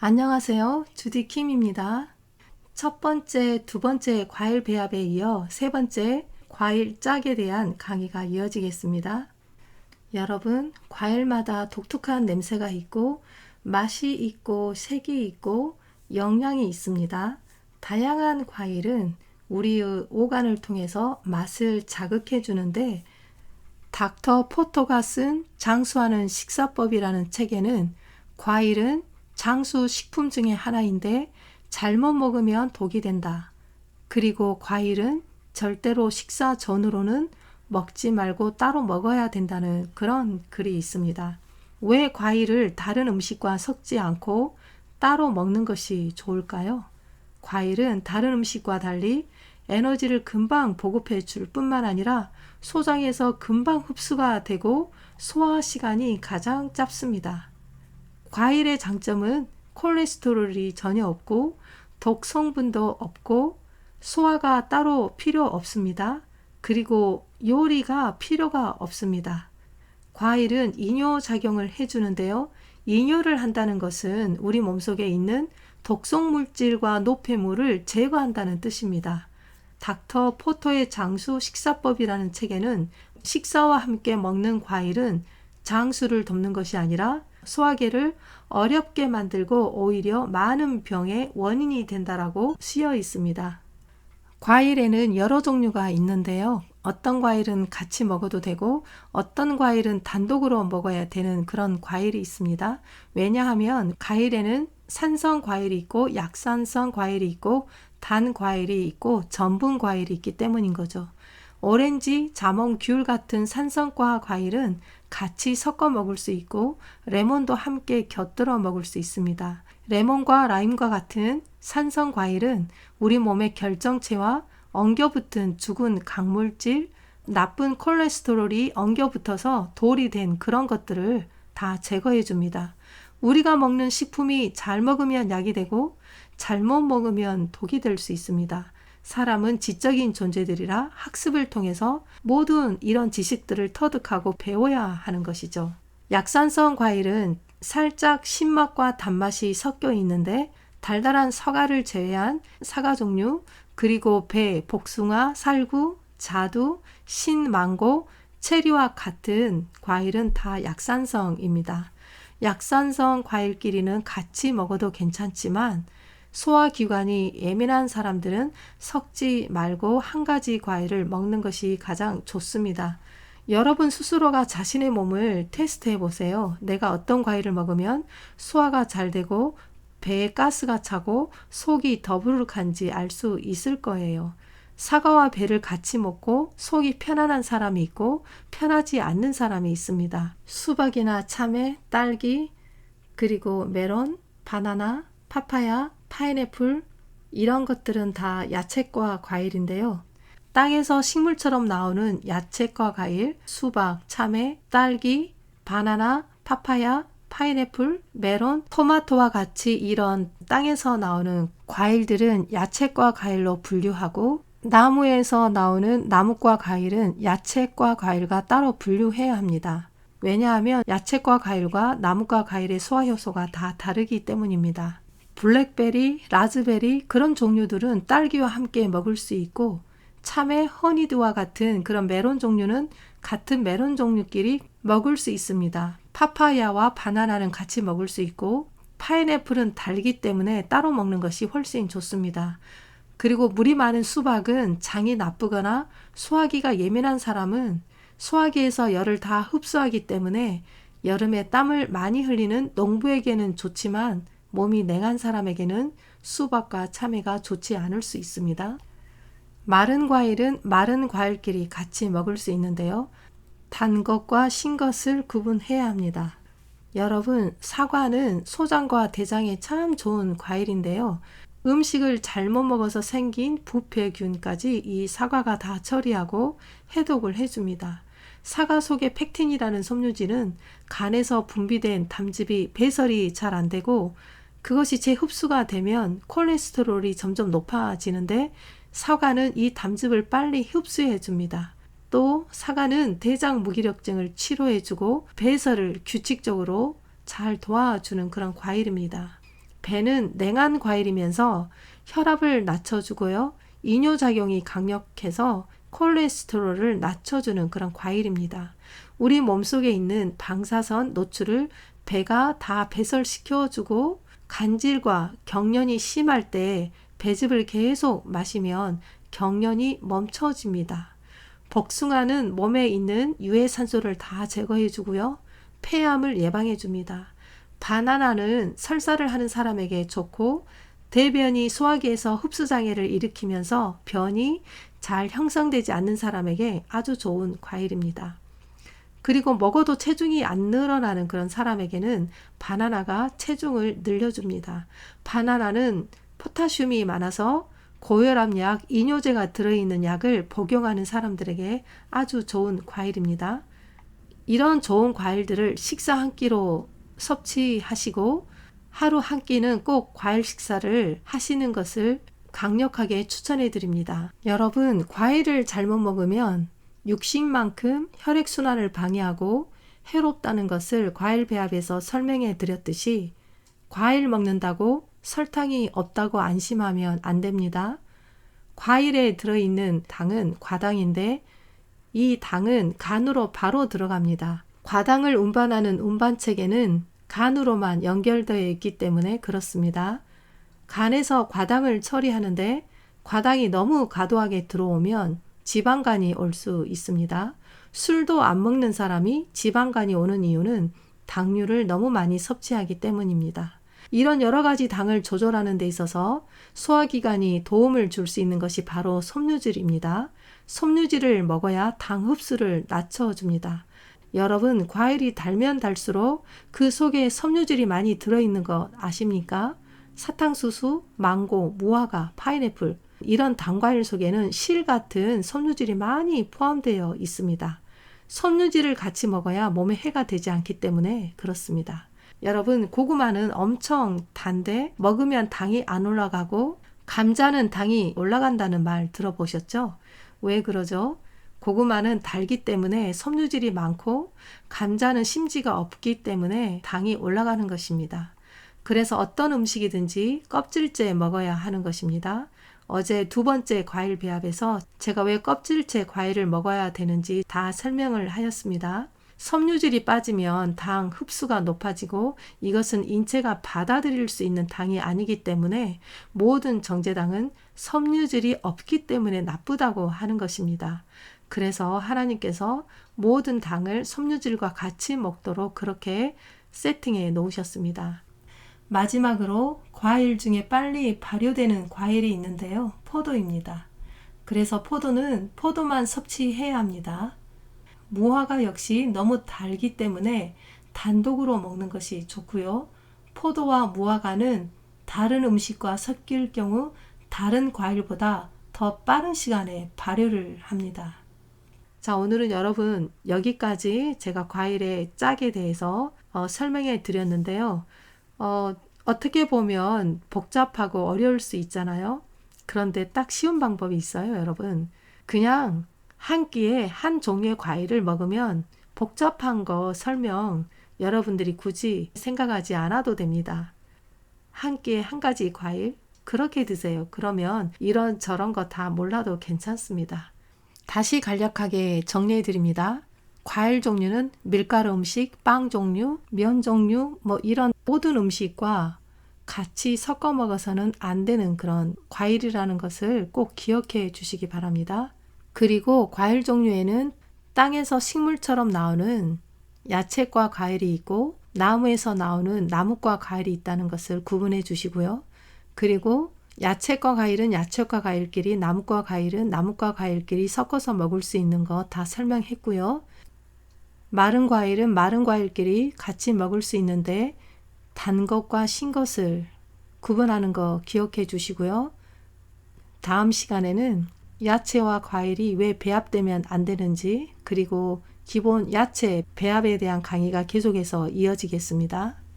안녕하세요. 주디 킴입니다. 첫 번째, 두 번째 과일 배합에 이어 세 번째 과일 짝에 대한 강의가 이어지겠습니다. 여러분, 과일마다 독특한 냄새가 있고, 맛이 있고, 색이 있고, 영양이 있습니다. 다양한 과일은 우리의 오간을 통해서 맛을 자극해 주는데, 닥터 포토가 쓴 장수하는 식사법이라는 책에는 과일은 장수 식품 중의 하나인데 잘못 먹으면 독이 된다. 그리고 과일은 절대로 식사 전후로는 먹지 말고 따로 먹어야 된다는 그런 글이 있습니다. 왜 과일을 다른 음식과 섞지 않고 따로 먹는 것이 좋을까요? 과일은 다른 음식과 달리 에너지를 금방 보급해 줄 뿐만 아니라 소장에서 금방 흡수가 되고 소화 시간이 가장 짧습니다. 과일의 장점은 콜레스테롤이 전혀 없고 독 성분도 없고 소화가 따로 필요 없습니다. 그리고 요리가 필요가 없습니다. 과일은 이뇨 작용을 해주는데요. 이뇨를 한다는 것은 우리 몸속에 있는 독성 물질과 노폐물을 제거한다는 뜻입니다. 닥터 포토의 장수 식사법이라는 책에는 식사와 함께 먹는 과일은 장수를 돕는 것이 아니라 소화계를 어렵게 만들고 오히려 많은 병의 원인이 된다라고 쓰여 있습니다. 과일에는 여러 종류가 있는데요. 어떤 과일은 같이 먹어도 되고 어떤 과일은 단독으로 먹어야 되는 그런 과일이 있습니다. 왜냐하면 과일에는 산성 과일이 있고 약산성 과일이 있고 단 과일이 있고 전분 과일이 있기 때문인 거죠. 오렌지, 자몽, 귤 같은 산성과 과일은 같이 섞어 먹을 수 있고 레몬도 함께 곁들여 먹을 수 있습니다. 레몬과 라임과 같은 산성 과일은 우리 몸의 결정체와 엉겨붙은 죽은 강물질, 나쁜 콜레스테롤이 엉겨붙어서 돌이 된 그런 것들을 다 제거해 줍니다. 우리가 먹는 식품이 잘 먹으면 약이 되고 잘못 먹으면 독이 될 수 있습니다. 사람은 지적인 존재들이라 학습을 통해서 모든 이런 지식들을 터득하고 배워야 하는 것이죠. 약산성 과일은 살짝 신맛과 단맛이 섞여 있는데 달달한 사과를 제외한 사과 종류, 그리고 배, 복숭아, 살구, 자두, 신 망고, 체리와 같은 과일은 다 약산성입니다. 약산성 과일끼리는 같이 먹어도 괜찮지만 소화기관이 예민한 사람들은 섞지 말고 한 가지 과일을 먹는 것이 가장 좋습니다. 여러분 스스로가 자신의 몸을 테스트해 보세요. 내가 어떤 과일을 먹으면 소화가 잘 되고 배에 가스가 차고 속이 더부룩한지 알 수 있을 거예요. 사과와 배를 같이 먹고 속이 편안한 사람이 있고 편하지 않는 사람이 있습니다. 수박이나 참외, 딸기, 그리고 메론, 바나나, 파파야, 파인애플 이런 것들은 다 야채과 과일인데요. 땅에서 식물처럼 나오는 야채과 과일, 수박, 참외, 딸기, 바나나, 파파야, 파인애플, 메론, 토마토와 같이 이런 땅에서 나오는 과일들은 야채과 과일로 분류하고 나무에서 나오는 나무과 과일은 야채과 과일과 따로 분류해야 합니다. 왜냐하면 야채과 과일과 나무과 과일의 소화 효소가 다 다르기 때문입니다. 블랙베리, 라즈베리 그런 종류들은 딸기와 함께 먹을 수 있고 참외, 허니드와 같은 그런 메론 종류는 같은 메론 종류끼리 먹을 수 있습니다. 파파야와 바나나는 같이 먹을 수 있고 파인애플은 달기 때문에 따로 먹는 것이 훨씬 좋습니다. 그리고 물이 많은 수박은 장이 나쁘거나 소화기가 예민한 사람은 소화기에서 열을 다 흡수하기 때문에 여름에 땀을 많이 흘리는 농부에게는 좋지만 몸이 냉한 사람에게는 수박과 참외가 좋지 않을 수 있습니다. 마른 과일은 마른 과일끼리 같이 먹을 수 있는데요. 단 것과 신 것을 구분해야 합니다. 여러분, 사과는 소장과 대장에 참 좋은 과일인데요. 음식을 잘못 먹어서 생긴 부패균까지 이 사과가 다 처리하고 해독을 해줍니다. 사과 속의 팩틴이라는 섬유질은 간에서 분비된 담즙이 배설이 잘 안 되고 그것이 재흡수가 되면 콜레스테롤이 점점 높아지는데 사과는 이 담즙을 빨리 흡수해 줍니다. 또 사과는 대장 무기력증을 치료해 주고 배설을 규칙적으로 잘 도와주는 그런 과일입니다. 배는 냉한 과일이면서 혈압을 낮춰주고요. 이뇨작용이 강력해서 콜레스테롤을 낮춰주는 그런 과일입니다. 우리 몸속에 있는 방사선 노출을 배가 다 배설시켜주고 간질과 경련이 심할 때 배즙을 계속 마시면 경련이 멈춰집니다. 복숭아는 몸에 있는 유해산소를 다 제거해 주고요. 폐암을 예방해 줍니다. 바나나는 설사를 하는 사람에게 좋고 대변이 소화기에서 흡수 장애를 일으키면서 변이 잘 형성되지 않는 사람에게 아주 좋은 과일입니다. 그리고 먹어도 체중이 안 늘어나는 그런 사람에게는 바나나가 체중을 늘려줍니다. 바나나는 포타슘이 많아서 고혈압 약, 이뇨제가 들어있는 약을 복용하는 사람들에게 아주 좋은 과일입니다. 이런 좋은 과일들을 식사 한 끼로 섭취하시고 하루 한 끼는 꼭 과일 식사를 하시는 것을 강력하게 추천해 드립니다. 여러분, 과일을 잘못 먹으면 육식만큼 혈액순환을 방해하고 해롭다는 것을 과일 배합에서 설명해 드렸듯이 과일 먹는다고 설탕이 없다고 안심하면 안 됩니다. 과일에 들어있는 당은 과당인데 이 당은 간으로 바로 들어갑니다. 과당을 운반하는 운반체계는 간으로만 연결되어 있기 때문에 그렇습니다. 간에서 과당을 처리하는데 과당이 너무 과도하게 들어오면 지방간이 올 수 있습니다. 술도 안 먹는 사람이 지방간이 오는 이유는 당류를 너무 많이 섭취하기 때문입니다. 이런 여러 가지 당을 조절하는 데 있어서 소화기관이 도움을 줄 수 있는 것이 바로 섬유질입니다. 섬유질을 먹어야 당 흡수를 낮춰줍니다. 여러분, 과일이 달면 달수록 그 속에 섬유질이 많이 들어있는 것 아십니까? 사탕수수, 망고, 무화과, 파인애플, 이런 단과일 속에는 실 같은 섬유질이 많이 포함되어 있습니다. 섬유질을 같이 먹어야 몸에 해가 되지 않기 때문에 그렇습니다. 여러분, 고구마는 엄청 단데 먹으면 당이 안 올라가고 감자는 당이 올라간다는 말 들어보셨죠? 왜 그러죠? 고구마는 달기 때문에 섬유질이 많고 감자는 심지가 없기 때문에 당이 올라가는 것입니다. 그래서 어떤 음식이든지 껍질째 먹어야 하는 것입니다. 어제 두 번째 과일 배합에서 제가 왜 껍질째 과일을 먹어야 되는지 다 설명을 하였습니다. 섬유질이 빠지면 당 흡수가 높아지고 이것은 인체가 받아들일 수 있는 당이 아니기 때문에 모든 정제당은 섬유질이 없기 때문에 나쁘다고 하는 것입니다. 그래서 하나님께서 모든 당을 섬유질과 같이 먹도록 그렇게 세팅해 놓으셨습니다. 마지막으로 과일 중에 빨리 발효되는 과일이 있는데요. 포도입니다. 그래서 포도는 포도만 섭취해야 합니다. 무화과 역시 너무 달기 때문에 단독으로 먹는 것이 좋고요. 포도와 무화과는 다른 음식과 섞일 경우 다른 과일보다 더 빠른 시간에 발효를 합니다. 자, 오늘은 여러분 여기까지 제가 과일의 짝에 대해서 어, 설명해 드렸는데요. 어, 어떻게 보면 복잡하고 어려울 수 있잖아요. 그런데 딱 쉬운 방법이 있어요, 여러분. 그냥 한 끼에 한 종류의 과일을 먹으면 복잡한 거 설명 여러분들이 굳이 생각하지 않아도 됩니다. 한 끼에 한 가지 과일 그렇게 드세요. 그러면 이런 저런 거 다 몰라도 괜찮습니다. 다시 간략하게 정리해 드립니다. 과일 종류는 밀가루 음식, 빵 종류, 면 종류, 뭐 이런 모든 음식과 같이 섞어 먹어서는 안 되는 그런 과일이라는 것을 꼭 기억해 주시기 바랍니다. 그리고 과일 종류에는 땅에서 식물처럼 나오는 야채과 과일이 있고 나무에서 나오는 나무과 과일이 있다는 것을 구분해 주시고요. 그리고 야채과 과일은 야채과 과일끼리, 나무과 과일은 나무과 과일끼리 섞어서 먹을 수 있는 거 다 설명했고요. 마른 과일은 마른 과일끼리 같이 먹을 수 있는데 단 것과 신 것을 구분하는 거 기억해 주시고요. 다음 시간에는 야채와 과일이 왜 배합되면 안 되는지 그리고 기본 야채 배합에 대한 강의가 계속해서 이어지겠습니다.